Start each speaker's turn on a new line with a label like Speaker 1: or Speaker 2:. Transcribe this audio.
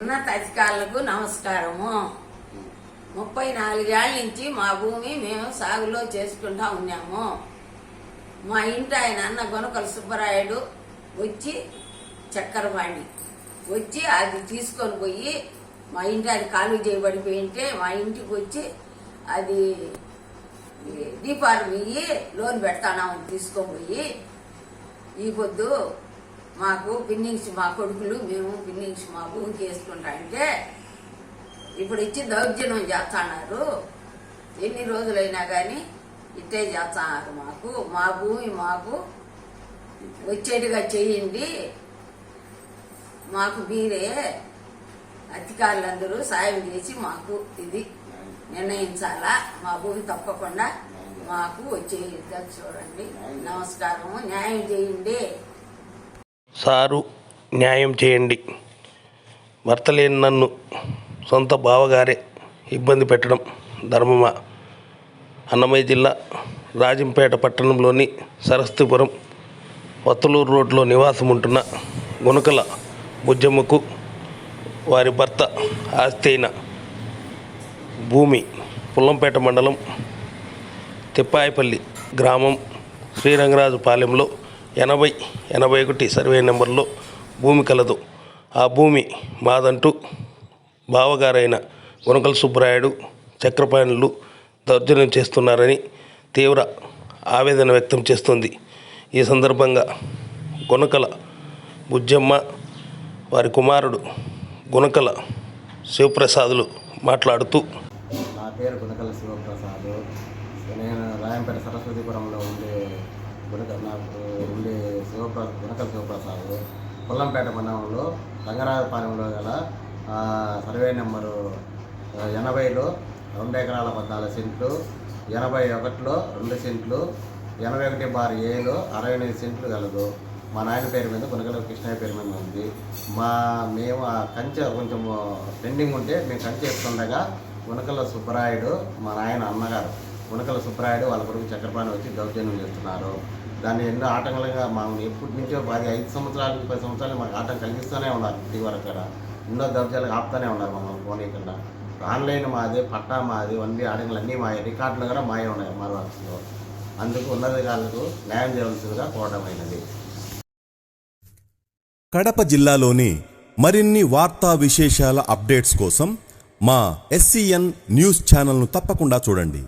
Speaker 1: ఉన్నత అధికారులకు నమస్కారము. ముప్పై నాలుగేళ్ళ నుంచి మా భూమి మేము సాగులో చేసుకుంటా ఉన్నాము. మా ఇంటి ఆయన అన్న గొనకల సుబ్బరాయుడు వచ్చి చక్కెరపాణి వచ్చి అది తీసుకొని పోయి మా ఇంటి అది కాలు చేయబడిపోయింటే మా ఇంటికి వచ్చి అది దీపాలు ఇయ్యి లోన్ పెడతానామని తీసుకొని పోయి ఈ పొద్దు మాకు పిన్నింగ్స్ మా కొడుకులు మేము పిన్నింగ్స్ మా భూమికి వేసుకుంటా అంటే ఇప్పుడు ఇచ్చి దౌర్జన్యం చేస్తున్నారు. ఎన్ని రోజులైనా కానీ ఇట్టే చేస్తున్నారు మాకు. మా భూమి మాకు వచ్చేట్టుగా చేయండి. మాకు మీరే అధికారులందరూ సాయం చేసి మాకు ఇది నిర్ణయించాలా? మా భూమి తప్పకుండా మాకు వచ్చేట్టుగా చూడండి. నమస్కారము. న్యాయం చేయండి.
Speaker 2: సారు న్యాయం చేయండి. భర్త లేని నన్ను సొంత బావగారే ఇబ్బంది పెట్టడం ధర్మమా? అన్నమయ్య జిల్లా రాజంపేట పట్టణంలోని సరస్తిపురం వత్తలూరు రోడ్లో నివాసం ఉంటున్న గుణకల బుజ్జమ్మకు వారి భర్త ఆస్తి అయిన భూమి పుల్లంపేట మండలం తిప్పాయపల్లి గ్రామం శ్రీరంగరాజుపాలెంలో ఎనభై ఎనభై ఒకటి సర్వే నెంబర్లో భూమి కలదు. ఆ భూమి మాదంటూ బావగారైన గుణకల సుబ్బరాయుడు చక్రపాణులు దౌర్జన్యం చేస్తున్నారని తీవ్ర ఆవేదన వ్యక్తం చేస్తుంది. ఈ సందర్భంగా గుణకల బుజ్జమ్మ వారి కుమారుడు గుణకల శివప్రసాదులు మాట్లాడుతూ
Speaker 3: నా పేరు గుణకల శివప్రసాద్. నేను రాయంపేట సరస్వతిపురంలో ఉండే శివప్ర గుణకల శివప్రసాద్ పుల్లంపేట మండలంలో రంగరాజపాలెంలో గల సర్వే నెంబరు ఎనభైలో రెండు ఎకరాల పద్నాలుగు సెంట్లు ఎనభై ఒకటిలో రెండు సెంట్లు ఎనభై ఒకటి బార్ ఏలో అరవై ఎనిమిది సెంట్లు కలదు మా నాయన పేరు మీద గుణకల కృష్ణయ్య పేరు మీద ఉంది. మా మేము ఆ కంచె కొంచెం పెండింగ్ ఉంటే మేము కంచె వేస్తుండగా గుణకల సుబ్బరాయుడు మా నాయన అన్నగారు. గుణకల సుబ్బరాయుడు వాళ్ళ కొడుకు చక్రపాణి వచ్చి దౌర్జన్యం చేస్తున్నారు. దాన్ని ఎన్నో ఆటంకాలుగా మనం ఎప్పటి నుంచో పది ఐదు సంవత్సరాలు పది సంవత్సరాలు మాకు ఆటం కలిగిస్తూనే ఉన్నారు ఇంటి వరకు కూడా. ఎన్నో దౌర్జన్యాలు ఆపుతూనే ఉన్నారు మమ్మల్ని పోనీయకుండా. ఆన్లైన్ మాది పట్టా మాది వండి ఆటంకాలు అన్నీ మాయ రికార్డులు కూడా మాయ ఉన్నాయి మరో అందుకు ఉన్నతాధికారులకు న్యాయం చేయవలసిందిగా కోరడమైనది
Speaker 4: కడప జిల్లాలోని మరిన్ని వార్తా విశేషాల అప్డేట్స్ కోసం మా ఎస్సీఎన్ న్యూస్ ఛానల్ను తప్పకుండా చూడండి.